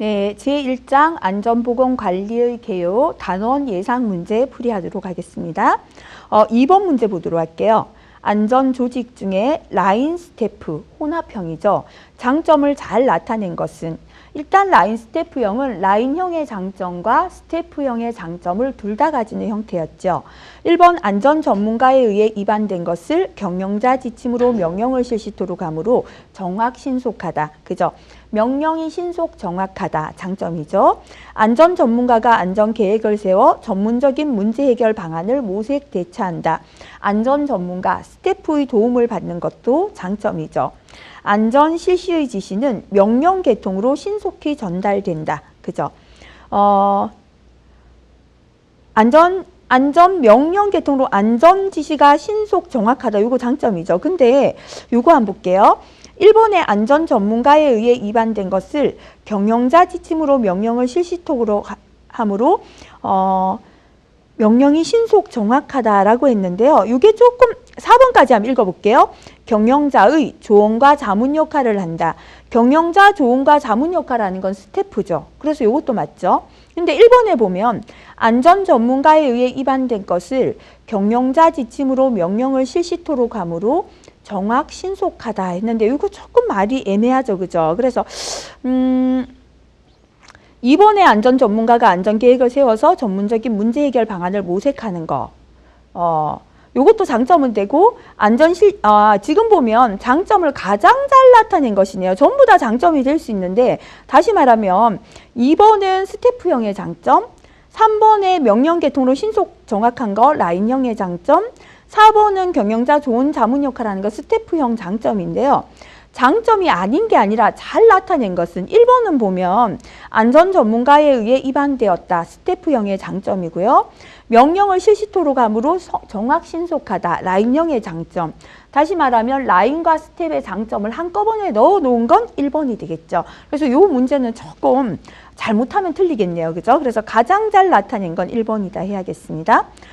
제1장 안전보건관리의 개요 단원 예상 문제 풀이하도록 하겠습니다. 어, 2번 문제 보도록 할게요. 안전 조직 중에 라인 스태프 혼합형이죠. 장점을 잘 나타낸 것은 일단 라인 스태프형은 라인형의 장점과 스태프형의 장점을 둘 다 가지는 형태였죠. 1번 안전 전문가에 의해 입안된 것을 경영자 지침으로 명령을 실시토록 하므로 정확 신속하다. 그죠? 명령이 신속 정확하다. 장점이죠. 안전 전문가가 안전 계획을 세워 전문적인 문제 해결 방안을 모색 대처한다. 안전 전문가 스태프의 도움을 받는 것도 장점이죠. 안전 실시의 지시는 명령 계통으로 신속히 전달된다. 그죠? 어, 안전 안전 명령 계통으로 안전 지시가 신속 정확하다. 요거 장점이죠. 근데 요거 한번 볼게요. 일본의 안전 전문가에 의해 입안된 것을 경영자 지침으로 명령을 실시토록 함으로 어 명령이 신속 정확하다라고 했는데요. 이게 조금 4번까지 한번 읽어볼게요. 경영자의 조언과 자문 역할을 한다. 경영자 조언과 자문 역할을 하는 건 스태프죠. 그래서 이것도 맞죠. 근데 1번에 보면 안전 전문가에 의해 입안된 것을 경영자 지침으로 명령을 실시토록 하므로 정확 신속하다 했는데 이거 조금 말이 애매하죠. 그죠? 그래서 음 이번에 안전 전문가가 안전 계획을 세워서 전문적인 문제 해결 방안을 모색하는 거. 어, 요것도 장점은 되고 안전 실 아, 지금 보면 장점을 가장 잘 나타낸 것이네요. 전부 다 장점이 될 수 있는데 다시 말하면 2번은 스태프형의 장점, 3번의 명령 계통으로 신속 정확한 거 라인형의 장점, 4번은 경영자 좋은 자문 역할을 하는 거 스태프형 장점인데요. 장점이 아닌 게 아니라 잘 나타낸 것은 1번은 보면 안전 전문가에 의해 입안되었다. 스태프형의 장점이고요. 명령을 실시토록 함으로 정확 신속하다. 라인형의 장점. 다시 말하면 라인과 스텝의 장점을 한꺼번에 넣어 놓은 건 1번이 되겠죠. 그래서 이 문제는 조금 잘못하면 틀리겠네요. 그죠? 그래서 가장 잘 나타낸 건 1번이다 해야겠습니다.